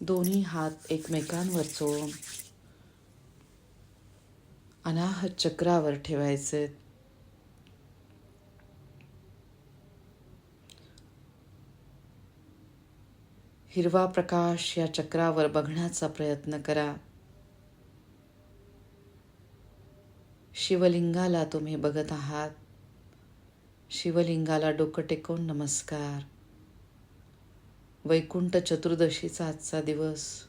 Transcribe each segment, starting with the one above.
दोन्ही हात एकमेकांवर चोळून अनाहत चक्रावर ठेवायचे. हिरवा प्रकाश या चक्रावर बघण्याचा प्रयत्न करा. शिवलिंगाला तुम्ही बघत आहात. शिवलिंगाला डोकं टेकून नमस्कार. वैकुंठ चतुर्दशीचा आजचा दिवस.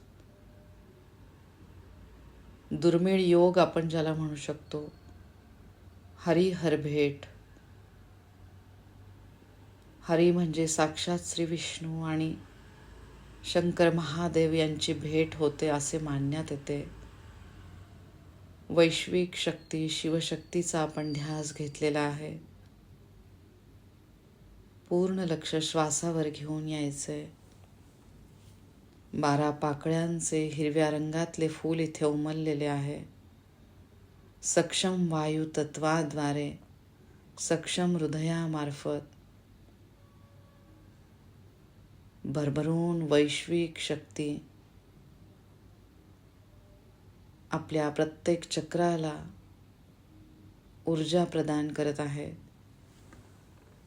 दुर्मिळ योग आपण ज्याला म्हणू शकतो हरिहर भेट. हरी म्हणजे साक्षात श्री विष्णू आणि शंकर महादेव यांची भेट होते असे मानण्यात येते. वैश्विक शक्ती शिवशक्तीचा आपण ध्यास घेतलेला आहे. पूर्ण लक्ष श्वासावर घेऊन यायचंय बारा पाकळ्यांचे हिरव्या रंगातले फूल इथे उमललेले आहे. सक्षम वायू तत्वाद्वारे सक्षम हृदयामार्फत. भरभरून वैश्विक शक्ती आपल्या प्रत्येक चक्राला ऊर्जा प्रदान करत आहे.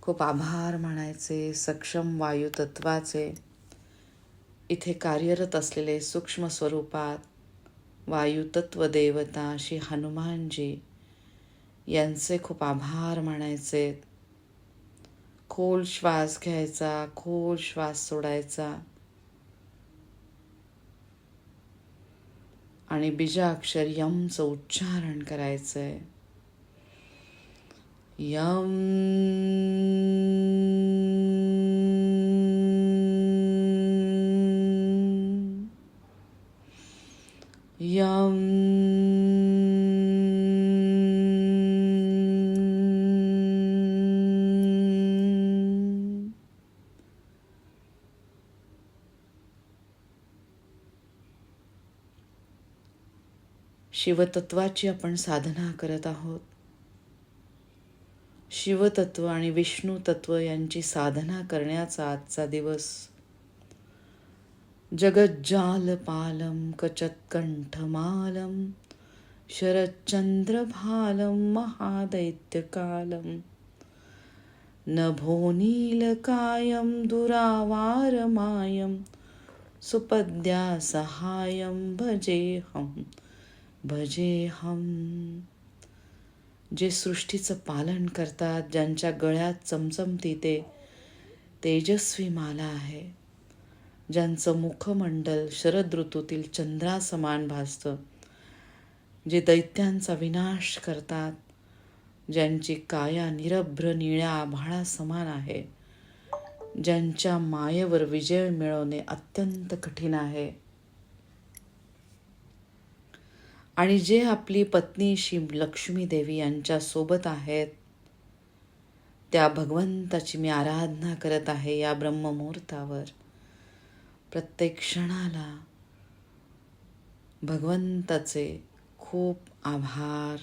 खूप आभार म्हणायचे सक्षम वायू तत्वाचे. इथे कार्यरत असलेले सूक्ष्म स्वरूपात वायुतत्व देवता श्री हनुमानजी यांचे खूप आभार मानायचे. खोल श्वास घ्यायचा खोल श्वास सोडायचा. आणि बीजाक्षर यमचं उच्चारण करायचंय. यम शिवतत्वाची आपण साधना करत आहोत. शिवतत्व आणि विष्णू तत्व यांची साधना करण्याचा आजचा दिवस. जगज्जालपालं कचत्कण्ठमालं शरच्चन्द्रभालं महादैत्यकालं नभोनीलकायं दुरावारमायं सुपद्यासहायं भजे हम. जे सृष्टीचं पालन करतात ज्यांच्या गळ्यात चमचमती ते तेजस्वी माला आहे. ज्यांचं मुखमंडल शरद ऋतूतील चंद्रासमान भासतं. जे दैत्यांचा विनाश करतात ज्यांची काया निरभ्र निळ्या आभाळा समान आहे. ज्यांच्या मायेवर विजय मिळवणे अत्यंत कठीण आहे. आणि जे आपली पत्नी श्री लक्ष्मी देवी यांच्यासोबत आहेत त्या भगवंताची मी आराधना करत आहे या ब्रह्ममुहूर्तावर. प्रत्येक क्षणाला भगवंताचे खूप आभार.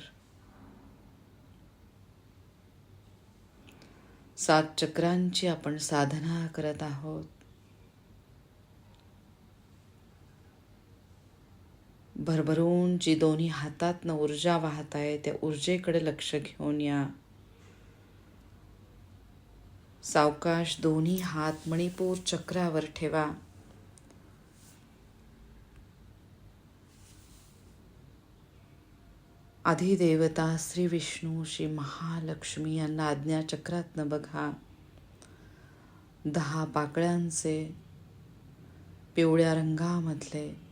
सात चक्रांची आपण साधना करत आहोत. भरभरून जी दोन्ही हातातनं ऊर्जा वाहत आहे त्या ऊर्जेकडे लक्ष घेऊन या. सावकाश दोन्ही हात मणिपूर चक्रावर ठेवा. अधिदेवता श्री विष्णू श्री महालक्ष्मी यांना आज्ञाचक्रातनं बघा. दहा पाकळ्यांचे पिवळ्या रंगामधले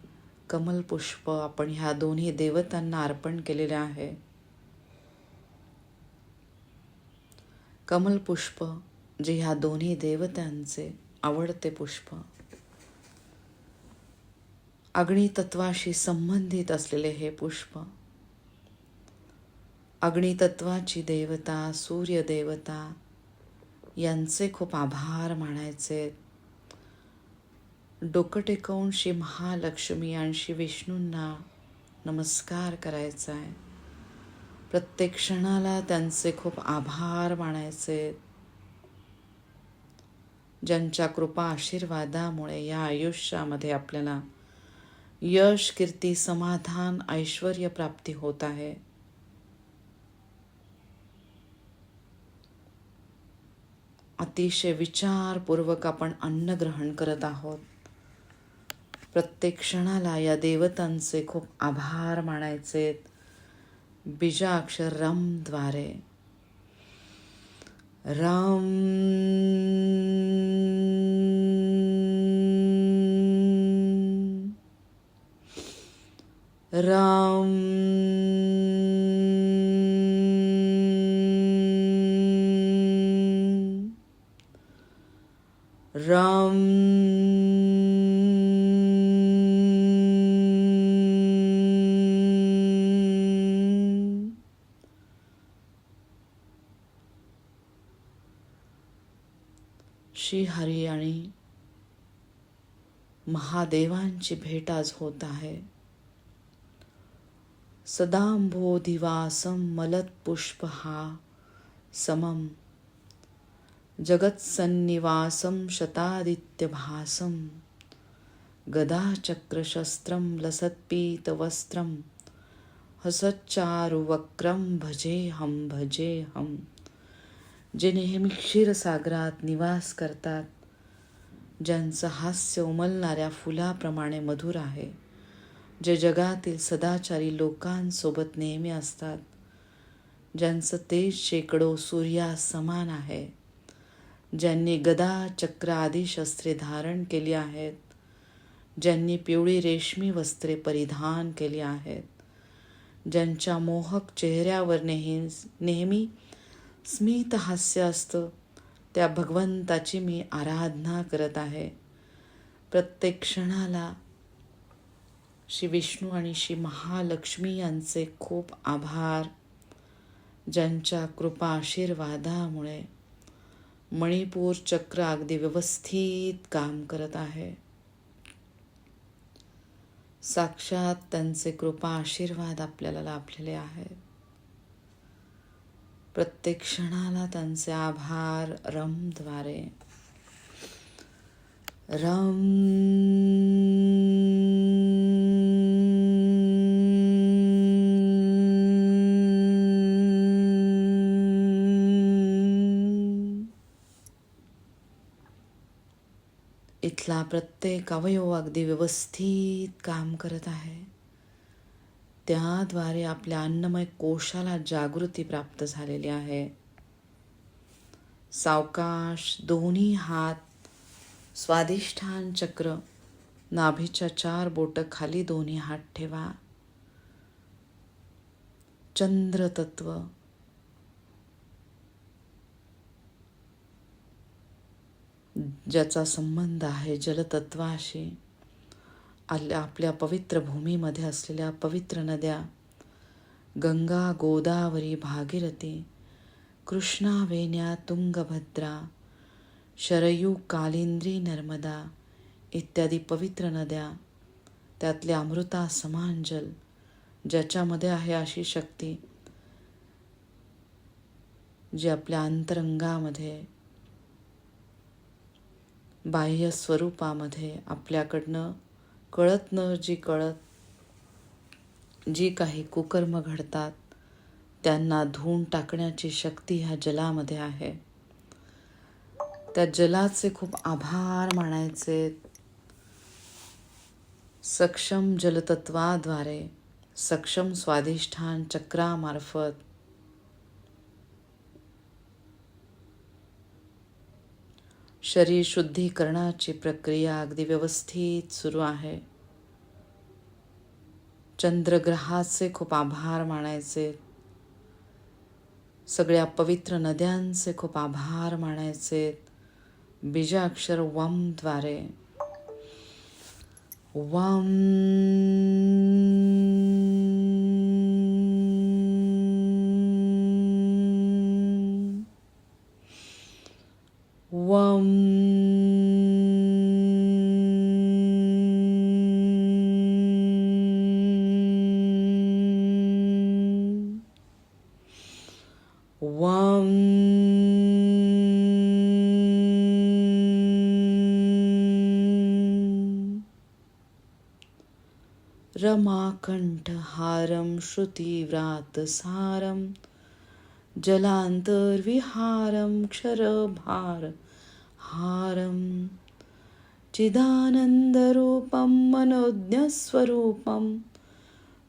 कमलपुष्प आपण ह्या दोन्ही देवतांना अर्पण केलेले आहे. कमलपुष्प जे ह्या दोन्ही देवतांचे आवडते पुष्प. अग्नितत्वाशी संबंधित असलेले हे पुष्प. अग्नितत्वाची देवता सूर्यदेवता यांचे खूप आभार मानायचे. डोकं टेकवून श्री महालक्ष्मी आणि श्री विष्णूंना नमस्कार करायचा आहे प्रत्येक क्षणाला त्यांचे खूप आभार मानायचे. ज्यांच्या कृपा आशीर्वादामुळे या आयुष्यामध्ये आपल्याला यश कीर्ती समाधान ऐश्वर प्राप्ती होत आहे. अतिशय विचारपूर्वक आपण अन्न ग्रहण करत आहोत. प्रत्येक क्षणाला या देवतांचे खूप आभार मानायचे. बीजाक्षर रमद्वारे रम. राम. राम. श्रीहरी आणि महादेवांची भेट आज होत आहे. सदांभोधिवासं मलत्पुष्पहा समं. जगत्सन्निवासं शतादित्यभासं. गदाचक्रशस्त्रं लसत्पीतवस्त्रं. हसच्चारुवक्रं भजे हम जे नेहमी क्षीरसागरात निवास करतात ज्यांचं हास्य उमलणाऱ्या फुलाप्रमाणे मधुर आहे जे जगातील सदाचारी लोकांसोबत नेहमी असतात ज्यांचं तेज शेकडो सूर्या समान आहे ज्यांनी गदा चक्र आदी शस्त्रे धारण केली आहेत ज्यांनी पिवळी रेशमी वस्त्रे परिधान केली आहेत ज्यांच्या मोहक चेहऱ्यावर नेहमी नेहमी स्मित हास्य असतं त्या भगवंताची मी आराधना करत आहे. प्रत्येक क्षणाला श्री विष्णू आणि श्री महालक्ष्मी यांचे खूप आभार. ज्यांच्या कृपा आशीर्वादामुळे मणिपूर चक्र अगदी व्यवस्थित काम करत आहे. साक्षात त्यांचे कृपा आशीर्वाद आपल्याला लाभलेले आहेत. प्रत्येक क्षणाला त्यांचे आभार रमद्वारे. रम इथला प्रत्येक अवयव अगदी व्यवस्थित काम करत आहे. त्याद्वारे आपल्या अन्नमय कोशाला जागृती प्राप्त झालेली आहे. सावकाश दोन्ही हात स्वादिष्ठान चक्र नाभीच्या चार बोट खाली दोन्ही हात ठेवा. चंद्रतत्व ज्याचा संबंध आहे जलतत्वाशी आल्या आपल्या पवित्र भूमीमध्ये असलेल्या पवित्र नद्या गंगा गोदावरी भागीरथी कृष्णा वेण्या तुंगभद्रा शरयू कालिंद्री नर्मदा इत्यादी पवित्र नद्या त्यातले अमृता समान जल ज्याच्यामध्ये आहे अशी शक्ती जी आपल्या अंतरंगामध्ये बाह्य स्वरूपामध्ये आपल्याकडनं कळत न जी कळत जी काही कुकर्म घडतात त्यांना धुवून टाकण्याची शक्ती ह्या जलामध्ये आहे. त्या जलाचे खूप आभार मानायचे. सक्षम जलतत्वाद्वारे सक्षम स्वाधिष्ठान चक्रामार्फत शरीर शुद्धीकरणाची प्रक्रिया अगदी व्यवस्थित सुरू आहे. चंद्रग्रहाचे खूप आभार मानायचे. सगळ्या पवित्र नद्यांचे खूप आभार मानायचे. बीजाक्षर वमद्वारे वम रमाकण्ठहारं श्रुतिव्रातसारं जलान्तर्विहारं क्षरभार हारं चिदानन्दरूपं मनोज्ञस्वरूपं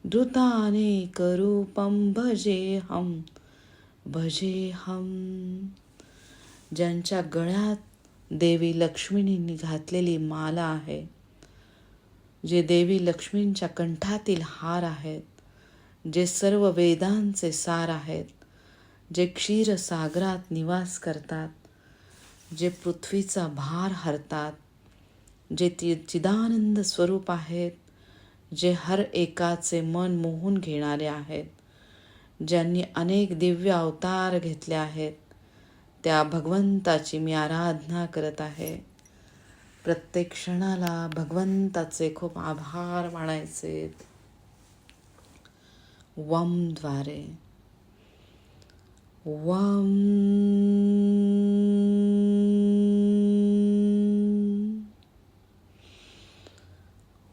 धृतानेकरूपं भजेऽहं भजेऽहं। ज्यांच्या गळ्यात देवी लक्ष्मीनी घातलेली माला आहे जे देवी लक्ष्मींच्या कंठातील हार आहेत जे सर्व वेदांचे सार आहेत जे क्षीरसागरात निवास करतात जे पृथ्वीचा भार हरतात जे ती चिदानंद स्वरूप आहेत जे हर एकाचे मन मोहून घेणारे आहेत ज्यांनी अनेक दिव्य अवतार घेतले आहेत त्या भगवंताची मी आराधना करत आहे. प्रत्येक क्षणाला भगवंताचे खूप आभार मानायचे. वमद्वारे वम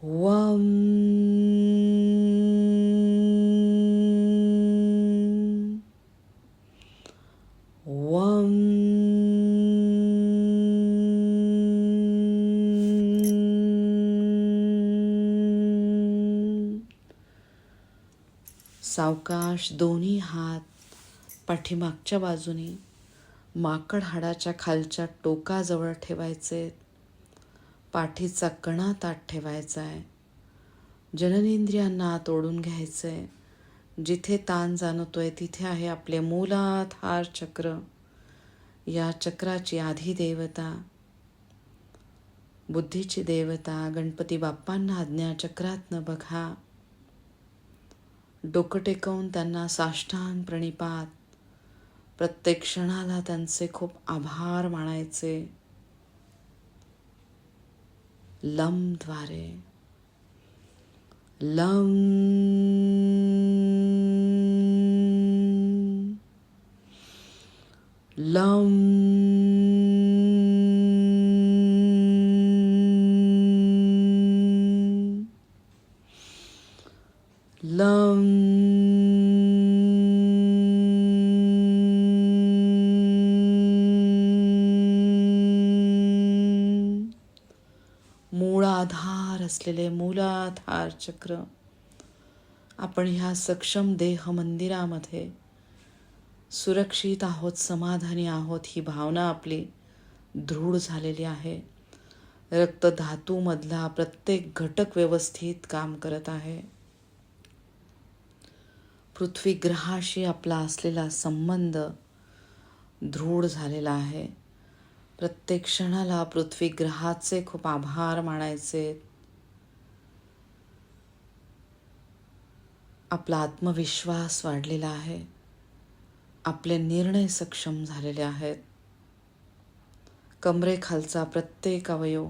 वम. वम. सावकाश दोन्ही हात पाठीमागच्या बाजूनी माकड हाडाच्या खालच्या टोकाजवळ ठेवायचे. पाठीचा कणा ताट ठेवायचा आहे. जननेंद्रियांना तोडून घ्यायचं. आहे जिथे ताण जाणवतोय तिथे आहे आपले मूलाधार चक्र. या चक्राची आधी देवता बुद्धीची देवता गणपती बाप्पांना आज्ञा चक्रातनं बघा. डोकं टेकवून त्यांना साष्टान प्रणिपात. प्रत्येक क्षणाला त्यांचे खूप आभार मानायचे. लमद्वारे लम लम. लम. मूलाधार चक्र. आपण ह्या सक्षम देह मंदिरामध्ये सुरक्षित आहोत समाधानी आहोत ही भावना आपली दृढ झालेली आहे. रक्तधातूमधला प्रत्येक घटक व्यवस्थित काम करत आहे. पृथ्वी ग्रहाशी आपला असलेला संबंध दृढ झालेला आहे. प्रत्येक क्षणाला पृथ्वी ग्रहाचे खूप आभार मानायचे. आपला आत्मविश्वास वाढलेला आहे. आपले निर्णय सक्षम झालेले आहेत. कमरेखालचा प्रत्येक अवयव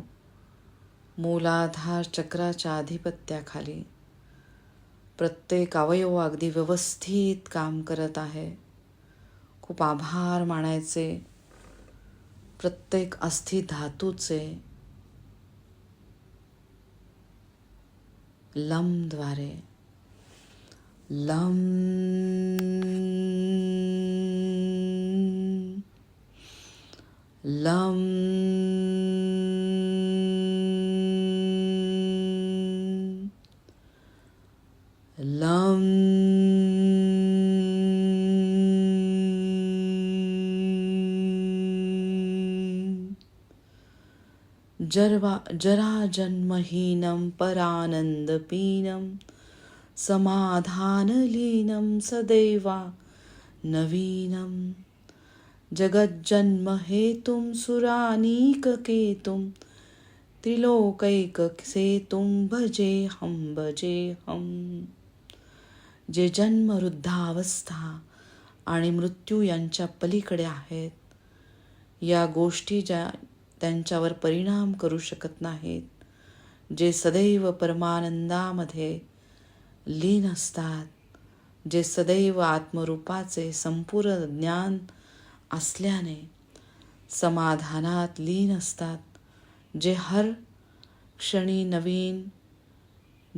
मूलाधार चक्राच्या आधिपत्याखाली प्रत्येक अवयव अगदी व्यवस्थित काम करत आहे. खूप आभार मानायचे. प्रत्येक अस्थि धातूचे लमद्वारे लम लम लम जर्वा जराजन्महीनं परानन्दपीनम् समाधानलीनं सदैवा नवीनं जगज्जन्महेतुं सुरानीककेतुं त्रिलोकैकसेतुं भजेऽहं भजेऽहं जे जन्म वृद्धावस्था आणि मृत्यू यांच्या पलीकडे आहेत या गोष्टी ज्या त्यांच्यावर परिणाम करू शकत नाहीत जे सदैव परमानंदामध्ये लीन असतात जे सदैव आत्मरूपाचे संपूर्ण ज्ञान असल्याने समाधानात लीन असतात जे हर क्षणी नवीन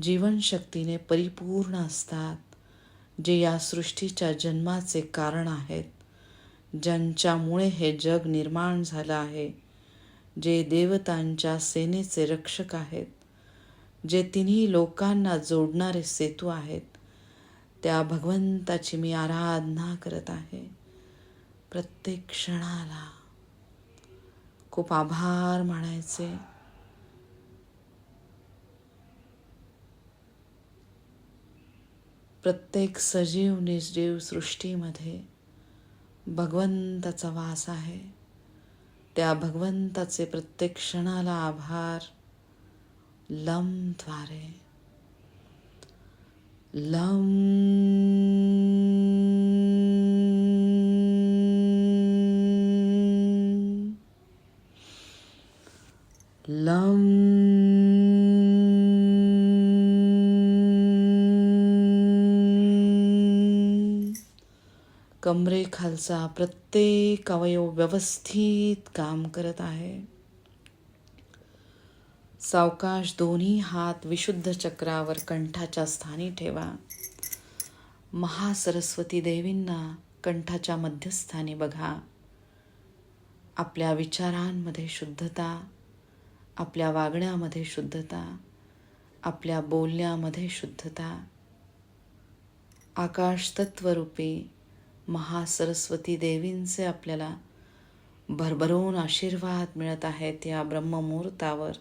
जीवनशक्तीने परिपूर्ण असतात जे या सृष्टीच्या जन्माचे कारण आहेत ज्यांच्यामुळे हे जग निर्माण झालं आहे जे देवतांच्या सेनेचे रक्षक आहेत. जे तिन्ही लोकांना जोडणारे सेतू आहेत त्या भगवंताची मी आराधना करत आहे. प्रत्येक क्षणाला खूप आभार मानायचे. प्रत्येक सजीव निर्जीव सृष्टीमध्ये भगवंताचा वास आहे. त्या भगवंताचे प्रत्येक क्षणाला आभार लमद्वारे लम। लम। कमरे कमरेखालचा प्रत्येक अवयव व्यवस्थित काम करत आहे। सावकाश दोन्ही हात विशुद्ध चक्रावर कंठाच्या स्थानी ठेवा. महासरस्वती देवींना कंठाच्या मध्यस्थानी बघा. आपल्या विचारांमध्ये शुद्धता आपल्या वागण्यामध्ये शुद्धता आपल्या बोलण्यामध्ये शुद्धता. आकाश तत्वरूपी महासरस्वती देवींचे आपल्याला भरभरून आशीर्वाद मिळत आहेत या ब्रह्ममुहूर्तावर.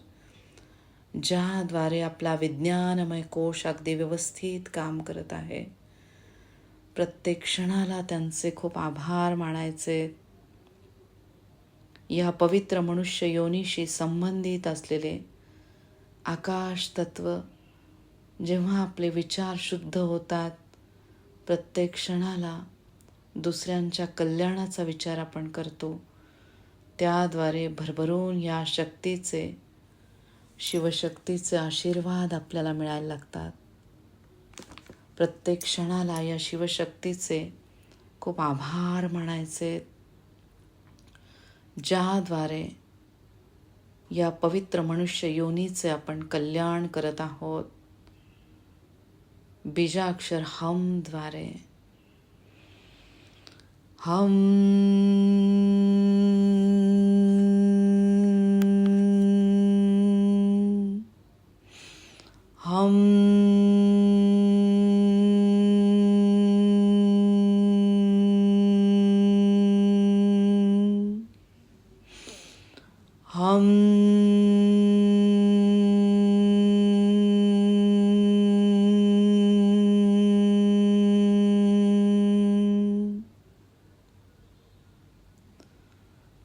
ज्याद्वारे आपला विज्ञानमय कोश अगदी व्यवस्थित काम करत आहे. प्रत्येक क्षणाला त्यांचे खूप आभार मानायचे. या पवित्र मनुष्य योनीशी संबंधित असलेले आकाश तत्व जेव्हा आपले विचार शुद्ध होतात प्रत्येक क्षणाला दुसऱ्यांच्या कल्याणाचा विचार आपण करतो. त्याद्वारे भरभरून या शक्तीचे शिवशक्तीचे आशीर्वाद आपल्याला मिळायला लागतात. प्रत्येक क्षणाला या शिवशक्तीचे खूप आभार मानायचे. ज्याद्वारे या पवित्र मनुष्य योनीचे आपण कल्याण करत आहोत. बीजाक्षर हमद्वारे. हम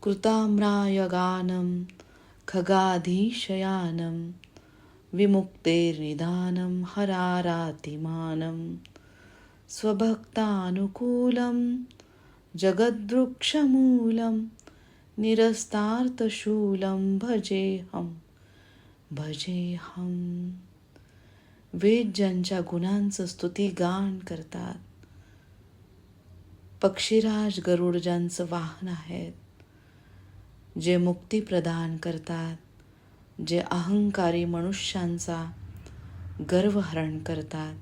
कृताम्रायगानं खगाधीशयानं विमुक्तेर्निधानं हरारातिमानं स्वभक्तानुकूलं जगद्वृक्षमूलं निरस्तार्थशूलं भजेहं भजेहं वेद ज्यांच्या गुणांचं स्तुतिगान करतात. पक्षीराज गरुड ज्यांचं वाहन आहेत जे मुक्ती प्रदान करतात. जे अहंकारी मनुष्यांचा गर्वहरण करतात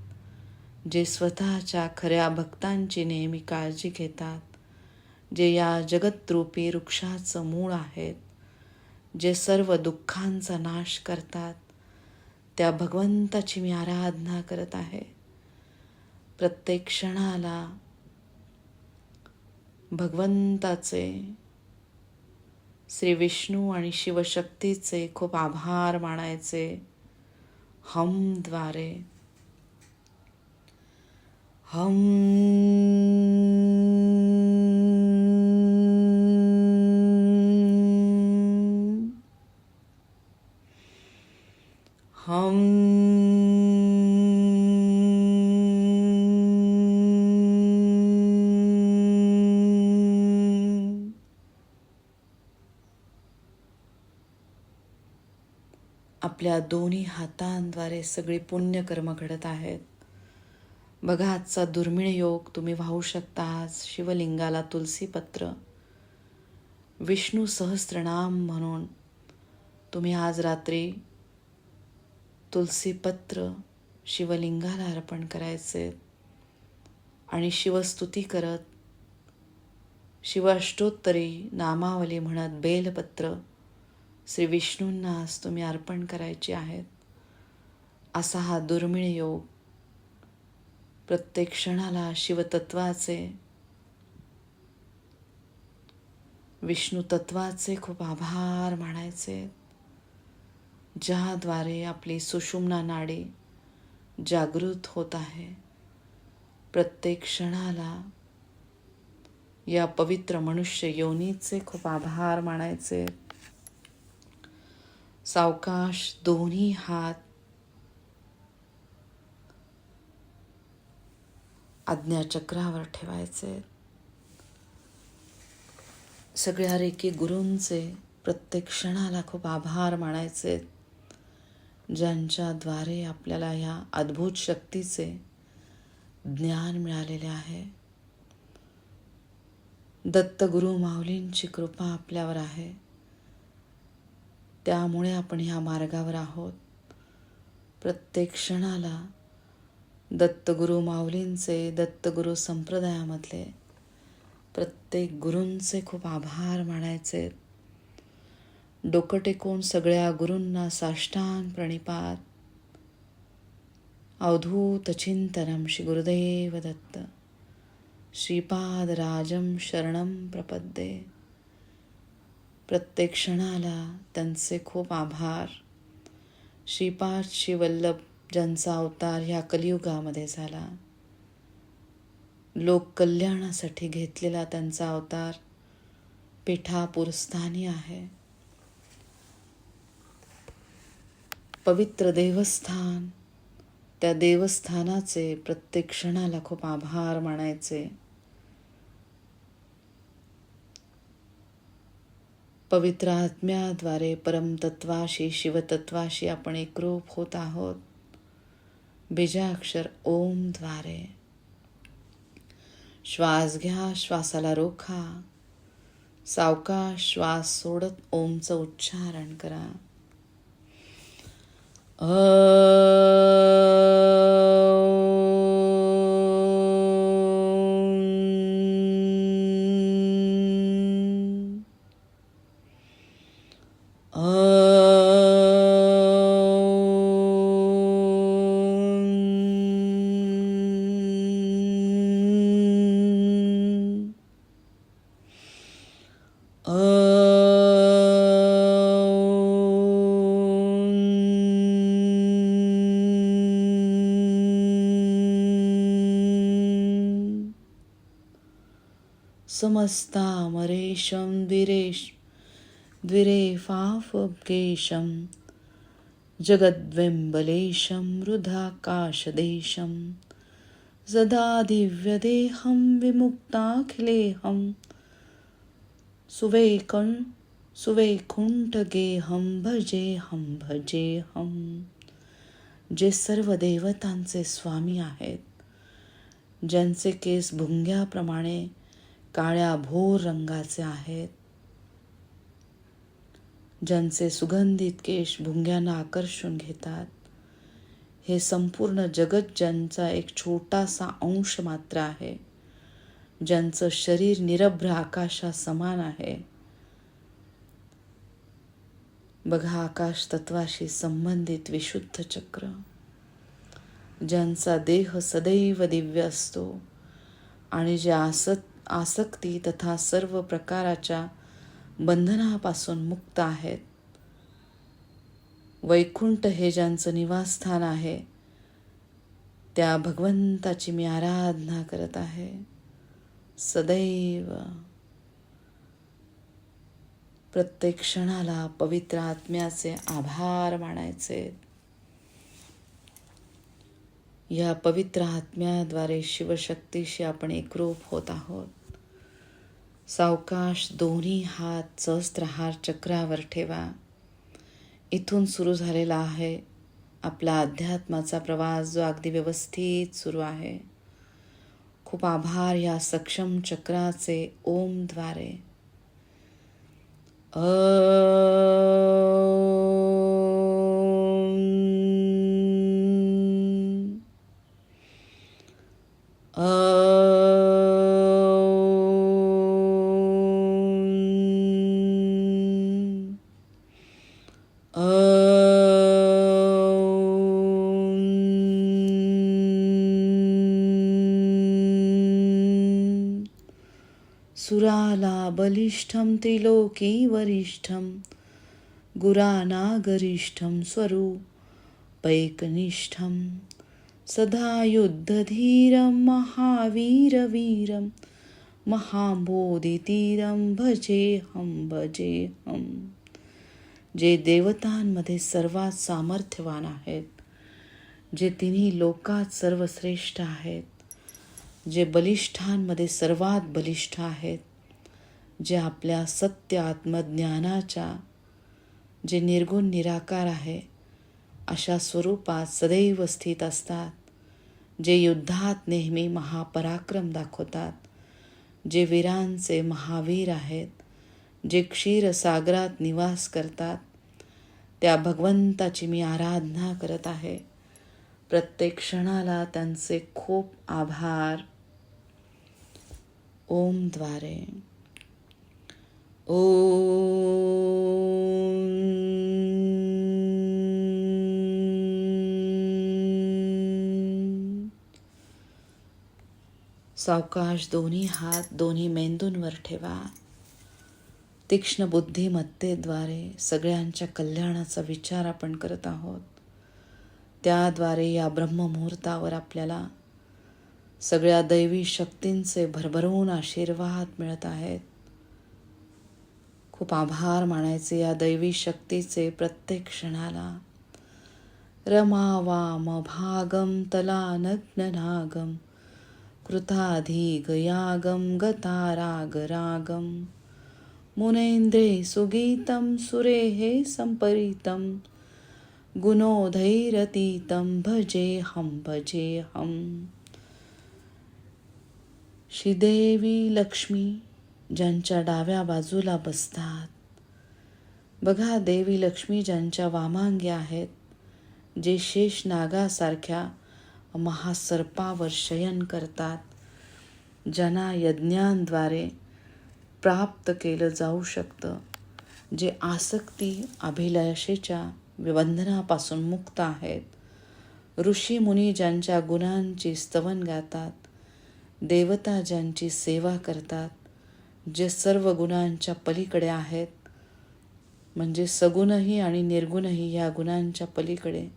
जे स्वतःच्या खऱ्या भक्तांची नेहमी काळजी घेतात जे या जगतरूपी वृक्षाचं मूळ आहेत जे सर्व दुःखांचा नाश करतात त्या भगवंताची मी आराधना करत आहे. प्रत्येक क्षणाला भगवंताचे श्री विष्णू आणि शिवशक्तीचे खूप आभार मानायचे. हमद्वारे हम हम आपल्या दोन्ही हातांद्वारे सगळी पुण्यकर्म घडत आहेत. बघा आजचा दुर्मिळ योग तुम्ही वाहू शकता. आज शिवलिंगाला तुलसीपत्र विष्णू सहस्त्रनाम म्हणून तुम्ही आज रात्री तुलसीपत्र शिवलिंगाला अर्पण करायचे आणि शिवस्तुती करत शिवाष्टोत्तरी नामावली म्हणत बेलपत्र श्री विष्णूंना आज तुम्ही अर्पण करायचे आहेत. असा हा दुर्मिळ योग प्रत्येक क्षणाला शिवतत्वाचे विष्णू तत्वाचे खूप आभार मानायचे ज्याद्वारे आपली सुषुम्ना नाडी जागृत होत आहे. प्रत्येक क्षणाला या पवित्र मनुष्य योनीचे खूप आभार मानायचे. सावकाश दोन्ही हात आज्ञाचक्रावर ठेवायचे. सगळ्या रेकी गुरूंचे प्रत्येक क्षणाला खूप आभार मानायचे. ज्यांच्याद्वारे आपल्याला ह्या अद्भुत शक्तीचे ज्ञान मिळालेले आहे. दत्तगुरु माऊलींची कृपा आपल्यावर आहे. त्यामुळे आपण ह्या मार्गावर आहोत. प्रत्येक क्षणाला दत्तगुरु माऊलींचे दत्तगुरु संप्रदायामधले प्रत्येक गुरूंचे खूप आभार मानायचे. डोकं टेकून सगळ्या गुरूंना साष्टांग प्रणिपात. अवधूत चिंतनम श्री गुरुदेव दत्त. श्रीपाद राजम शरणम प्रपद्ये. प्रत्येक क्षणाला त्यांचे खूप आभार. श्रीपाद शिवल्लभ ज्यांचा अवतार ह्या कलियुगामध्ये झाला लोककल्याणासाठी घेतलेला त्यांचा अवतार पिठापूरस्थानी आहे. पवित्र देवस्थान त्या देवस्थानाचे प्रत्येक क्षणाला खूप आभार मानायचे. पवित्र आत्म्याद्वारे परमतत्वाशी शिवतत्वाशी आपण एकरूप होत आहोत. बीजाक्षर ओमद्वारे श्वास घ्या श्वासाला रोखा. सावका श्वास सोडत ओमचं उच्चारण करा. समस्तामरेशं द्विरेश द्विरेफाफकेशं जगद्विम्बलेशं रुधाकाशदेशं सदा दिव्यदेहं विमुक्ताखिलेऽहं सुवेकं सुवैकुंठगेहं भजेहं भजेहं। जे सर्व देवतांचे स्वामी आहेत ज्यांचे केस भुंग्याप्रमाणे काळ्या भोर रंगाचे आहेत. ज्यांचे सुगंधित केश भुंग्यांना आकर्षून घेतात. हे संपूर्ण जगत ज्यांचा एक छोटासा अंश मात्र आहे. ज्यांचं शरीर निरभ्र आकाशा समान आहे. बघा आकाश तत्वाशी संबंधित विशुद्ध चक्र. ज्यांचा देह सदैव दिव्य असतो आणि जे आसत आसक्ती तथा सर्व प्रकाराच्या बंधनापासून मुक्त आहेत. वैकुंठ हे ज्यांचं निवासस्थान आहे त्या भगवंताची मी आराधना करत आहे. सदैव. प्रत्येक क्षणाला पवित्र आत्म्याचे आभार मानायचे. या पवित्र आत्म्याद्वारे शिवशक्तीशी आपण एकरूप होत आहोत. सावकाश दोन्ही हात सहस्त्रहार चक्रावर ठेवा. इथून सुरू झालेला आहे आपला अध्यात्माचा प्रवास जो अगदी व्यवस्थित सुरू आहे. खूप आभार या सक्षम चक्राचे ओमद्वारे. अ सुराला बलिष्ठं त्रिलोकी वरिष्ठं गुरानागरिष्ठं स्वरूपैकनिष्ठं सदा युद्धधीरं महावीरवीरं महाबोधितीरं भजेहं भजेहं जे देवतांमध्ये सर्वात सामर्थ्यवान आहेत जे तिन्ही लोकात सर्वश्रेष्ठ आहेत जे बलिष्ठांमध्ये सर्वात बलिष्ठ आहेत जे आपल्या सत्य आत्मज्ञानाच्या जे निर्गुण निराकार आहे अशा स्वरूपात सदैव स्थित असतात जे युद्धात नेहमी महापराक्रम दाखवतात जे वीरांचे महावीर आहेत जे क्षीरसागरात निवास करतात त्या भगवंताची मी आराधना करत आहे. प्रत्येक क्षणाला त्यांचे खूप आभार. ओमद्वारे ओ सावकाश दोन्ही हात दोन्ही मेंदूंवर ठेवा. तीक्ष्ण बुद्धिमत्तेद्वारे सगळ्यांच्या कल्याणाचा विचार आपण करत आहोत. त्याद्वारे या ब्रह्ममुहूर्तावर आपल्याला सगळ्या दैवी शक्तींचे भरभरून आशीर्वाद मिळत आहेत. खूप आभार मानायचे या दैवी शक्तीचे प्रत्येक क्षणाला. रमा वाम भागम तला नग्न नागम कृताधिगयागम गताराग रागम. मुनेन्द्रे सुगीतं सुरेः सम्परीतं गुणोधैरतीतं भजेऽहं भजेऽहम् श्रीदेवी लक्ष्मी ज्यांच्या डाव्या बाजूला बसतात. बघा देवी लक्ष्मी ज्यांच्या वामांगी आहेत जे शेष नागासारख्या महासर्पावर शयन करतात ज्यांना यज्ञांद्वारे प्राप्त केलं जाऊ शकतं जे आसक्ती अभिलाषेच्या बंधनापासून मुक्त आहेत. ऋषी मुनी ज्यांच्या गुणांची स्तवन गातात देवता ज्यांची सेवा करतात जे सर्व गुणांच्या पलीकडे आहेत म्हणजे सगुणही आणि निर्गुणही या गुणांच्या पलीकडे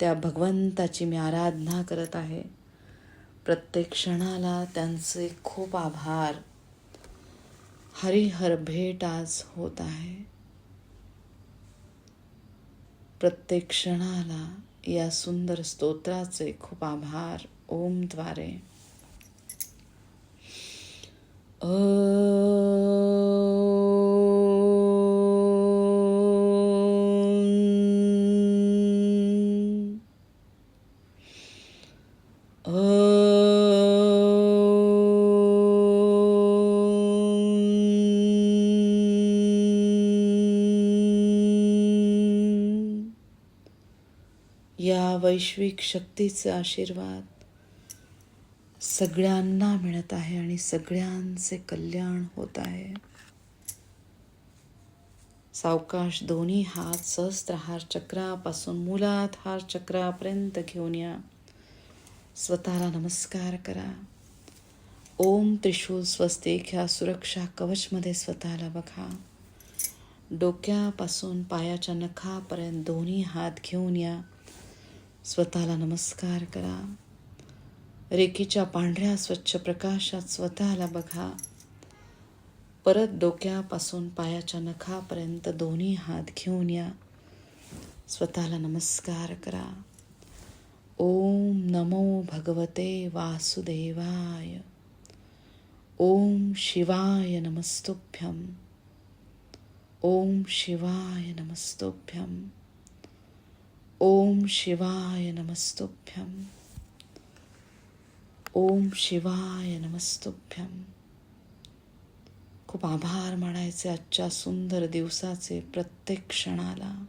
त्या भगवंताची मी आराधना करत आहे. प्रत्येक क्षणाला त्यांचे खूप आभार. हरिहर भेट आज होत आहे. प्रत्येक क्षणाला या सुंदर स्तोत्राचे खूप आभार. ओमद्वारे ओम. या वैश्विक शक्तीचा आशीर्वाद सगळ्यांना मिळत आहे आणि सगळ्यांचे कल्याण होत आहे. सावकाश दोन्ही हात सहस्त्रहार चक्रापासून मुलात हार चक्रापर्यंत घेऊन या. स्वतःला नमस्कार करा. ओम त्रिशूल स्वस्तिक ह्या सुरक्षा कवचमध्ये स्वतःला बघा. डोक्यापासून पायाच्या नखापर्यंत दोन्ही हात घेऊन या. स्वतःला नमस्कार करा. रेखीच्या पांढऱ्या स्वच्छ प्रकाशात स्वतःला बघा. परत डोक्यापासून पायाच्या नखापर्यंत दोन्ही हात घेऊन या. स्वतःला नमस्कार करा. ओम नमो भगवते वासुदेवाय. ओम शिवाय नमस्तुभ्यम. ओम शिवाय नमस्तुभ्यम. ओम शिवाय नमस्तुभ्यम. ओम शिवाय नमस्तुभ्यम खूप आभार मानायचे आजच्या सुंदर दिवसाचे प्रत्येक क्षणाला.